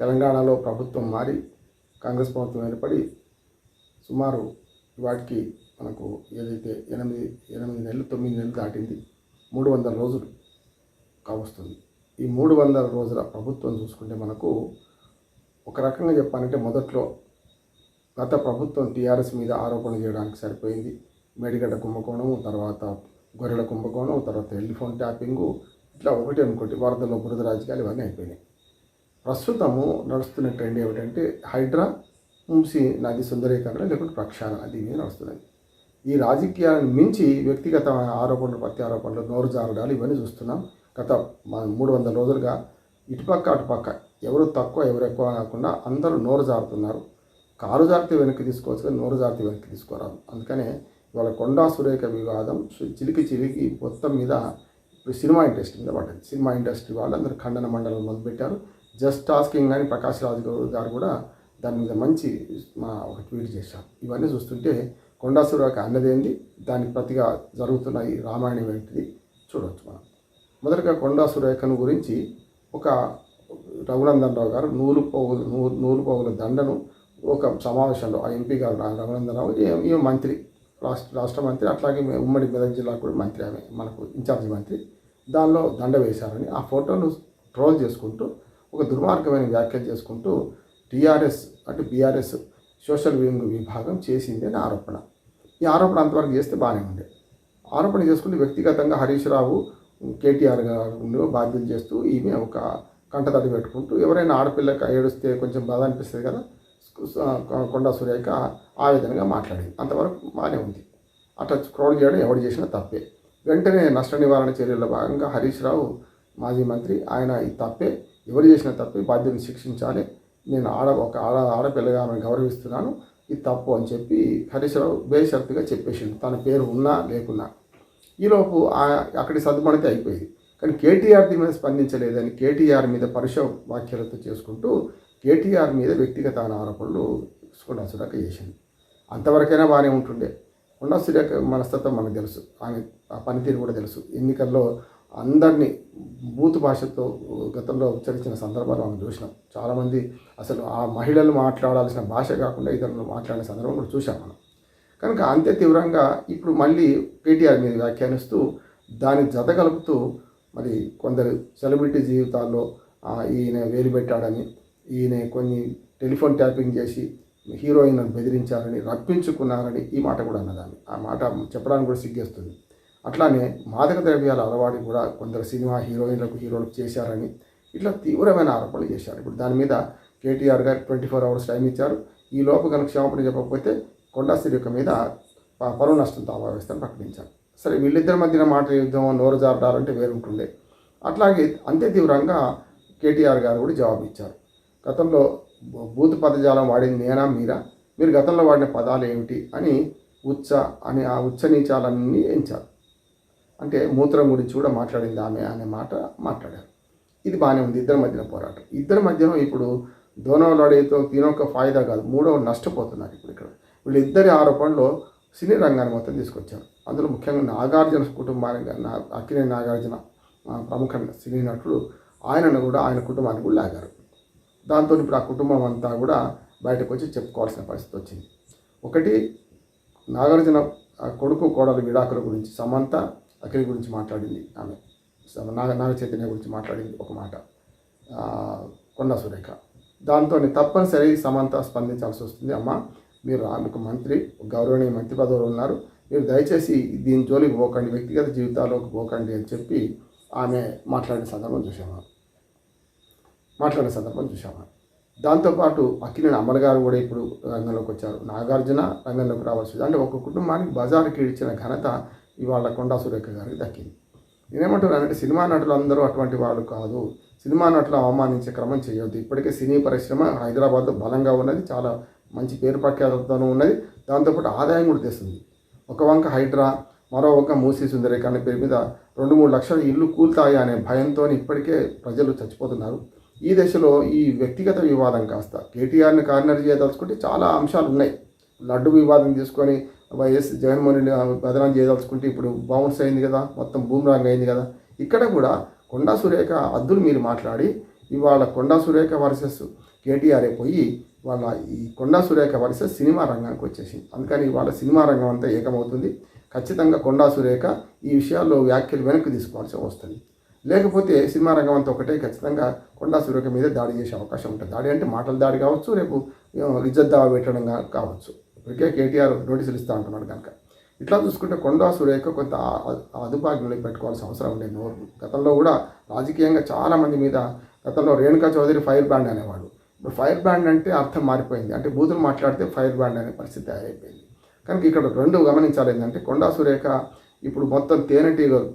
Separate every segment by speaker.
Speaker 1: తెలంగాణలో ప్రభుత్వం మారి కాంగ్రెస్ ప్రభుత్వం ఏర్పడి సుమారు వాటికి మనకు ఏదైతే ఎనిమిది ఎనిమిది నెలలు తొమ్మిది నెలలు దాటింది మూడు వందల రోజులు కావస్తుంది. ఈ మూడు వందల రోజుల ప్రభుత్వం చూసుకుంటే మనకు ఒక రకంగా చెప్పాలంటే మొదట్లో గత ప్రభుత్వం టీఆర్ఎస్ మీద ఆరోపణ చేయడానికి సరిపోయింది. మేడిగడ్డ కుంభకోణం తర్వాత గొర్రెల కుంభకోణం తర్వాత టెలిఫోన్ ట్యాపింగు ఇట్లా ఒకటి అనుకోండి వరదలో బురద రాజకీయాలు ఇవన్నీ అయిపోయినాయి. ప్రస్తుతము నడుస్తున్న ట్రెండ్ ఏమిటంటే హైడ్రా ముంసి నది సుందరీకరణ లేకుంటే ప్రక్షాళన అది మీద నడుస్తున్నది. ఈ రాజకీయాలను మించి వ్యక్తిగత ఆరోపణలు ప్రత్యారోపణలు నోరు జారడాలు ఇవన్నీ చూస్తున్నాం. గత మూడు వందల రోజులుగా ఇటుపక్క అటుపక్క ఎవరు తక్కువ ఎవరు ఎక్కువ కాకుండా అందరూ నోరు జారుతున్నారు. కారు జారితే వెనక్కి తీసుకోవచ్చు కానీ నోరు జారితే వెనక్కి తీసుకోరాదు. అందుకనే ఇవాళ కొండా సురేఖ వివాదం చిలికి చిలికి మొత్తం మీద ఇప్పుడు సినిమా ఇండస్ట్రీ మీద పడ్డది. సినిమా ఇండస్ట్రీ వాళ్ళు అందరూ ఖండన మండలం మొదలుపెట్టారు. జస్ట్ టాస్కింగ్ అని ప్రకాష్ రాజు గారు- గారు కూడా దాని మీద మంచి మా ఒక ట్వీట్ చేశారు. ఇవన్నీ చూస్తుంటే కొండా సురేఖ అన్నదేంది? దానికి ప్రతిగా జరుగుతున్న ఈ రామాయణం ఏంటిది? చూడవచ్చు మనం. మొదటగా కొండా సురేఖను గురించి ఒక రఘునందన్ రావు గారు నూలు పోగులు నూరు నూలు పోగుల దండను ఒక సమావేశంలో ఆ ఎంపీ గారు రా- రఘునందన్ రావు మంత్రి రాష్ట్ర రాష్ట్ర మంత్రి అట్లాగే ఉమ్మడి మెదక్ జిల్లా కూడా మంత్రి ఆమె మనకు ఇన్ఛార్జి మంత్రి. దానిలో దండ వేశారని ఆ ఫోటోను ట్రోల్ చేసుకుంటూ ఒక దుర్మార్గమైన వ్యాఖ్యలు చేసుకుంటూ టీఆర్ఎస్ అంటే బీఆర్ఎస్ సోషల్ వింగ్ విభాగం చేసింది అని ఆరోపణ. ఈ ఆరోపణ అంతవరకు చేస్తే బాగానే ఉండే ఆరోపణ చేసుకుంటే వ్యక్తిగతంగా హరీష్ రావు కేటీఆర్ గారు బాధ్యతలు చేస్తూ ఈమె ఒక కంటతడి పెట్టుకుంటూ ఎవరైనా ఆడపిల్లకి ఏడుస్తే కొంచెం బాధ అనిపిస్తుంది కదా కొండా సురేఖ ఆ విధంగా మాట్లాడింది. అంతవరకు బాగానే ఉంది. అట్లా క్రౌడ్ చేయడం ఎవడు చేసినా తప్పే. వెంటనే నష్ట నివారణ చర్యల్లో భాగంగా హరీష్ రావు మాజీ మంత్రి ఆయన ఈ తప్పే. ఎవరు చేసిన తప్పే బాధ్యతను శిక్షించాలి. నేను ఆడ ఒక ఆడ ఆడపిల్లగా ఆమెను గౌరవిస్తున్నాను. ఇది తప్పు అని చెప్పి హరీశ్రావు బేషరతుగా చెప్పేసిండు. తన పేరు ఉన్నా లేకున్నా. ఈలోపు అక్కడి సర్దుమణితే అయిపోయింది. కానీ కేటీఆర్ దీని మీద స్పందించలేదని కేటీఆర్ మీద పరుష వ్యాఖ్యలతో చేసుకుంటూ కేటీఆర్ మీద వ్యక్తిగత ఆరోపణలు కొండా సురేఖ చేసింది అంతవరకైనా బాగానే ఉంటుండే. కొండా సురేఖ మనస్తత్వం మనకు తెలుసు. ఆమె ఆ పనితీరు కూడా తెలుసు. ఎన్నికల్లో అందరినీ బూత్ భాషతో గతంలో ఉచ్చరించిన సందర్భాలు మనం చూసినాం. చాలామంది అసలు ఆ మహిళలు మాట్లాడాల్సిన భాష కాకుండా ఇతరులు మాట్లాడిన సందర్భం కూడా చూసాం మనం. కనుక అంతే తీవ్రంగా ఇప్పుడు మళ్ళీ కేటీఆర్ మీద వ్యాఖ్యానిస్తూ దాన్ని జత కలుపుతూ మరి కొందరు సెలబ్రిటీ జీవితాల్లో ఈయన వేలు పెట్టాడని ఈయన కొన్ని టెలిఫోన్ ట్యాపింగ్ చేసి హీరోయిన్ బెదిరించారని రప్పించుకున్నారని ఈ మాట కూడా అన్నదాన్ని. ఆ మాట చెప్పడానికి కూడా సిగ్గేస్తుంది. అట్లానే మాదక ద్రవ్యాల అలవాటు కూడా కొందరు సినిమా హీరోయిన్లకు హీరోలకు చేశారని ఇట్లా తీవ్రమైన ఆరోపణలు చేశారు. ఇప్పుడు దాని మీద కేటీఆర్ గారు ట్వంటీ ఫోర్ అవర్స్ టైం ఇచ్చారు. ఈ లోపు కనుక క్షమాపణ చెప్పకపోతే కొండా యొక్క మీద పరువు నష్టం దావా వేస్తారని ప్రకటించారు. సరే వీళ్ళిద్దరి మధ్యన మాట యుద్ధం నోరు జారడాలంటే వేరుంటుండే. అట్లాగే అంతే తీవ్రంగా కేటీఆర్ గారు కూడా జవాబు ఇచ్చారు. గతంలో బూ- బూత్ పదజాలం వాడింది నేనా మీరా? మీరు గతంలో వాడిన పదాలు ఏమిటి? అని ఉచ్చ అని ఆ ఉచ్చ నీచాలన్నీ ఎంచారు. అంటే మూత్రం గురించి కూడా మాట్లాడింది ఆమె అనే మాట మాట్లాడారు. ఇది బాగానే ఉంది ఇద్దరి మధ్యన పోరాటం. ఇద్దరి మధ్యన ఇప్పుడు దోనవలాడేతో తినొక ఫాయిదా కాదు మూడవ నష్టపోతున్నారు ఇప్పుడు ఇక్కడ. వీళ్ళిద్దరి ఆరోపణలో సినీ రంగాన్ని మొత్తం తీసుకొచ్చారు. అందులో ముఖ్యంగా నాగార్జున కుటుంబానికి నా అక్కినే నాగార్జున ప్రముఖ సినీ నటుడు ఆయనను కూడా ఆయన కుటుంబాన్ని కూడా లాగారు. దాంతో ఇప్పుడు ఆ కుటుంబం అంతా కూడా బయటకు వచ్చి చెప్పుకోవాల్సిన పరిస్థితి వచ్చింది. ఒకటి నాగార్జున కొడుకు కోడలు విడాకుల గురించి సమంత అఖిల గురించి మాట్లాడింది ఆమె. నాగ నాగ చైతన్య గురించి మాట్లాడింది ఒక మాట. కొండ సురేఖ. దాంతో తప్పనిసరి సమంత స్పందించాల్సి వస్తుంది. అమ్మ మీరు రా- ఒక మంత్రి గౌరవనీయ మంత్రి పదవులు ఉన్నారు. మీరు దయచేసి దీని జోలికి పోకండి వ్యక్తిగత జీవితాల్లోకి పోకండి అని చెప్పి ఆమె మాట్లాడిన సందర్భం చూసాము మాట్లాడిన సందర్భం చూసాము దాంతోపాటు అక్కినేని అమర్ గారు కూడా ఇప్పుడు రంగంలోకి వచ్చారు. నాగార్జున రంగంలోకి రావాల్సి అంటే ఒక కుటుంబానికి బజార్కి ఇచ్చిన ఘనత ఇవాళ కొండా సురేఖ గారికి దక్కింది. నేనేమంటున్నానంటే సినిమా నటులు అందరూ అటువంటి వాళ్ళు కాదు. సినిమా నటులు అవమానించే క్రమం చేయొద్దు. ఇప్పటికే సినీ పరిశ్రమ హైదరాబాద్లో బలంగా ఉన్నది. చాలా మంచి పేరు ప్రఖ్యాతలతోనూ ఉన్నది. దాంతోపాటు ఆదాయం కూడా తెస్తుంది. ఒక వంక హైడ్రా మరో వంక మూసీ సుందరీకరణ పేరు మీద రెండు మూడు లక్షల ఇల్లు కూల్తాయి అనే భయంతో ఇప్పటికే ప్రజలు చచ్చిపోతున్నారు. ఈ దశలో ఈ వ్యక్తిగత వివాదం కాస్త కేటీఆర్ని కార్నర్ చేయదలుచుకుంటే చాలా అంశాలు ఉన్నాయి లడ్డు వివాదం తీసుకొని వైఎస్ జగన్మోహన్ రెడ్డి బదనాం చేయదలుచుకుంటే ఇప్పుడు బౌన్స్ అయింది కదా మొత్తం బూమ్రాంగ్ అయింది కదా. ఇక్కడ కూడా కొండా సురేఖ అద్దులు మీరు మాట్లాడి ఇవాళ కొండా సురేఖ వర్సెస్ కేటీఆర్ పోయి వాళ్ళ ఈ కొండా సురేఖ వర్సెస్ సినిమా రంగానికి వచ్చేసింది. అందుకని ఇవాళ సినిమా రంగం అంతా ఏకమవుతుంది. ఖచ్చితంగా కొండా సురేఖ ఈ విషయాల్లో వ్యాఖ్యలు వెనక్కి తీసుకోవాల్సి వస్తుంది. లేకపోతే సినిమా రంగం అంతా ఒకటే ఖచ్చితంగా కొండా సురేఖ మీద దాడి చేసే అవకాశం ఉంటుంది. దాడి అంటే మాటల దాడి కావచ్చు రేపు ఇజ్జత్ దావా పెట్టడం కావచ్చు. ఇప్పటికే కేటీఆర్ నోటీసులు ఇస్తా ఉంటున్నాడు కనుక. ఇట్లా చూసుకుంటే కొండా సురేఖ కొంత ఆ- పెట్టుకోవాల్సిన అవసరం ఉండే నోరు. గతంలో కూడా రాజకీయంగా చాలామంది మీద గతంలో రేణుకా చౌదరి ఫైర్ బ్రాండ్ అనేవాడు. ఇప్పుడు ఫైర్ బ్రాండ్ అంటే అర్థం మారిపోయింది. అంటే బూతులు మాట్లాడితే ఫైర్ బ్రాండ్ అనే పరిస్థితి తయారైపోయింది. కనుక ఇక్కడ రెండు గమనించాలి ఏంటంటే కొండా సురేఖ ఇప్పుడు మొత్తం తేనెటీగ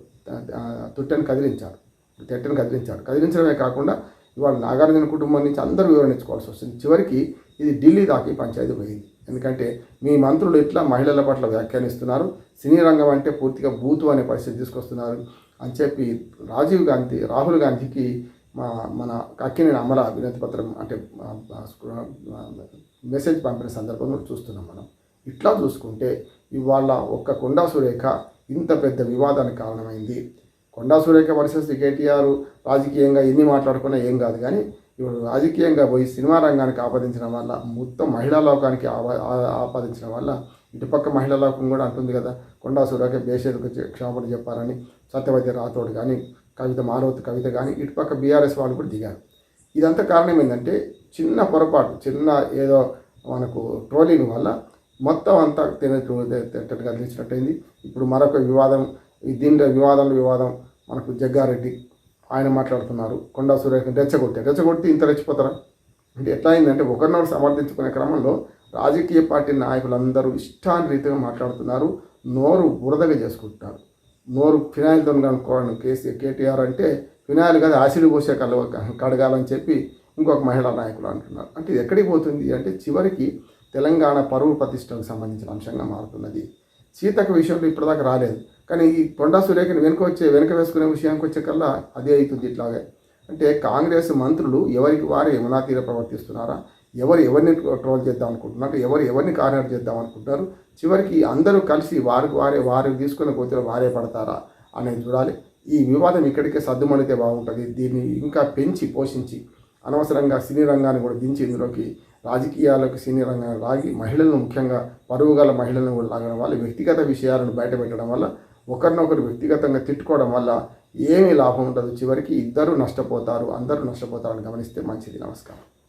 Speaker 1: తుట్టెని కదిలించారు తెట్టని కదిలించాడు. కదిలించడమే కాకుండా ఇవాళ నాగార్జున కుటుంబం నుంచి అందరూ వివరించుకోవాల్సి వస్తుంది. చివరికి ఇది ఢిల్లీ దాకా పంచాయతీ పోయింది. ఎందుకంటే మీ మంత్రులు ఇట్లా మహిళల పట్ల వ్యాఖ్యానిస్తున్నారు? సినీ రంగం అంటే పూర్తిగా బూతు అనే పరిస్థితి తీసుకొస్తున్నారు అని చెప్పి రాజీవ్ గాంధీ రాహుల్ గాంధీకి మా మన కక్కిని అమల వినతి పత్రం అంటే మెసేజ్ పంపిన సందర్భంలో చూస్తున్నాం మనం. ఇట్లా చూసుకుంటే ఇవాళ ఒక్క కొండా సురేఖ ఇంత పెద్ద వివాదానికి కారణమైంది. కొండా సురేఖ వర్సెస్ కేటీఆర్ రాజకీయంగా ఎన్ని మాట్లాడుకున్నా ఏం కాదు కానీ రాజకీయంగా పోయి సినిమా రంగానికి ఆపాదించడం వల్ల మొత్తం మహిళా లోకానికి ఆపాదించడం వల్ల ఇటుపక్క మహిళా లోకం కూడా అంటుంది కదా కొండా సురేఖ బేషేదుకు క్షమాపణ చెప్పారని సత్యవతి రాథోడ్ కానీ కవిత మాలవతి కవిత కానీ ఇటుపక్క బీఆర్ఎస్ వాళ్ళు కూడా దిగారు. ఇదంతా కారణం ఏంటంటే చిన్న పొరపాటు చిన్న ఏదో మనకు ట్రోలింగ్ వల్ల మొత్తం అంతా తినట్టుగా తెలిసినట్టయింది ఇప్పుడు మరొక వివాదం ఈ దీంట్లో వివాదంలో వివాదం మనకు జగ్గారెడ్డి ఆయన మాట్లాడుతున్నారు. కొండా సురేఖను రెచ్చగొట్టారు రెచ్చగొట్టి ఇంత రెచ్చిపోతారా? అంటే ఎట్లా అయిందంటే ఒకరినొకరు సమర్థించుకునే క్రమంలో రాజకీయ పార్టీ నాయకులందరూ ఇష్టాన్ని రీతిగా మాట్లాడుతున్నారు. నోరు బురదగా చేసుకుంటున్నారు. నోరు ఫినాయిల్తో కనుక్కోవడం కేసీ కేటీఆర్ అంటే ఫినాయిల్ కదా ఆసిడ్ పోసే కలవ కడగాలని చెప్పి ఇంకొక మహిళా నాయకులు అంటున్నారు. అంటే ఇది ఎక్కడికి పోతుంది అంటే చివరికి తెలంగాణ పరువు ప్రతిష్టకు సంబంధించిన అంశంగా మారుతున్నది. సీతక విషయంలో ఇప్పటిదాకా రాలేదు. కానీ ఈ కొండా సురేఖను వెనుక వచ్చే వెనుక వేసుకునే విషయానికి వచ్చే కల్లా అదే అవుతుంది ఇట్లాగే. అంటే కాంగ్రెస్ మంత్రులు ఎవరికి వారు యమునా తీర ప్రవర్తిస్తున్నారా? ఎవరు ఎవరిని ట్రోల్ చేద్దాం అనుకుంటున్నారు ఎవరు ఎవరిని కార్యాలు చేద్దాం అనుకుంటున్నారు చివరికి అందరూ కలిసి వారికి వారే వారు తీసుకున్న గోతిలో వారే పడతారా అనేది చూడాలి. ఈ వివాదం ఇక్కడికే సర్దుమణితే బాగుంటుంది. దీన్ని ఇంకా పెంచి పోషించి అనవసరంగా సినీ రంగాన్ని కూడా దించి ఇందులోకి రాజకీయాలకు సినీ రంగాన్ని లాగి మహిళలను ముఖ్యంగా పరువు గల మహిళలను కూడా లాగడం వల్ల వ్యక్తిగత విషయాలను బయటపెట్టడం వల్ల ఒకరినొకరు వ్యక్తిగతంగా తిట్టుకోవడం వల్ల ఏమీ లాభం ఉండదు. చివరికి ఇద్దరు నష్టపోతారు. అందరూ నష్టపోతారని గమనిస్తే మంచిది. నమస్కారం.